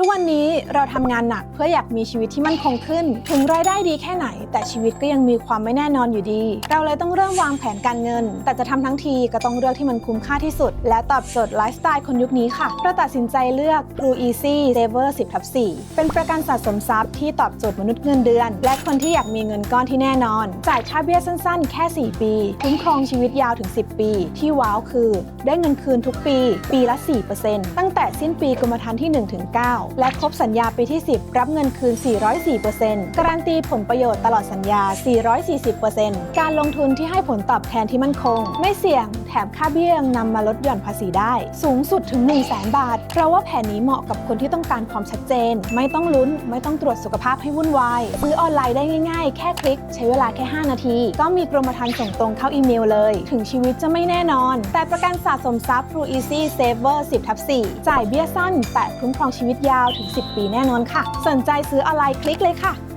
ทุกวันนี้เราทำงานหนักเพื่ออยากมีชีวิตที่มั่นคงขึ้น ถึงรายได้ดีแค่ไหน แต่ชีวิตก็ยังมีความไม่แน่นอนอยู่ดี เราเลยต้องเริ่มวางแผนการเงิน แต่จะทำทั้งทีก็ต้องเลือกที่มันคุ้มค่าที่สุด และตอบโจทย์ไลฟ์สไตล์คนยุคนี้ค่ะเราตัดสินใจเลือก True Easy Saver 10ทับ4เป็นประกันสะสมทรัพย์ที่ตอบโจทย์มนุษย์เงินเดือน และคนที่อยากมีเงินก้อนที่แน่นอน จ่ายค่าเบี้ยสั้นๆ แค่ 4 ปี คุ้มครองชีวิตยาวถึง 10 ปี ที่ว้าวคือ ได้เงินคืนทุกปี ปีละ 4%ตั้งแต่สิ้นปีกรมธรรม์ที่9 และครบสัญญาปีที่ 10 รับเงินคืน 404%การันตีผลประโยชน์ตลอดสัญญา 440%การลงทุนที่ให้ผลตอบแทนที่มั่นคง ไม่เสี่ยง มค่าเบี้ยยังนำมาลดหย่อนภาษีได้ สูงสุดถึง 1 0 0 0 0แบาท เพราะว่าแผนนี้เหมาะกับคนที่ต้องการความชัดเจน ไม่ต้องลุ้น ไม่ต้องตรวจสุขภาพให้วุ่นวายซื้อออนไลน์ได้ง่ายๆ แค่คลิก ใช้เวลาแค่ 5 นาที ก็มีกรมธรรม์ส่งตรงเข้าอีเมลเลย ถึงชีวิตจะไม่แน่นอน แต่ประกันสะสมทรัพย์ True Easy Saver 10ทับ4จ่ายเบี้ยสั้น แต่คุ้มครองชีวิตยาวถึง 10 ปีแน่นอนค่ะ สนใจซื้อออนไลน์คลิกเลยค่ะ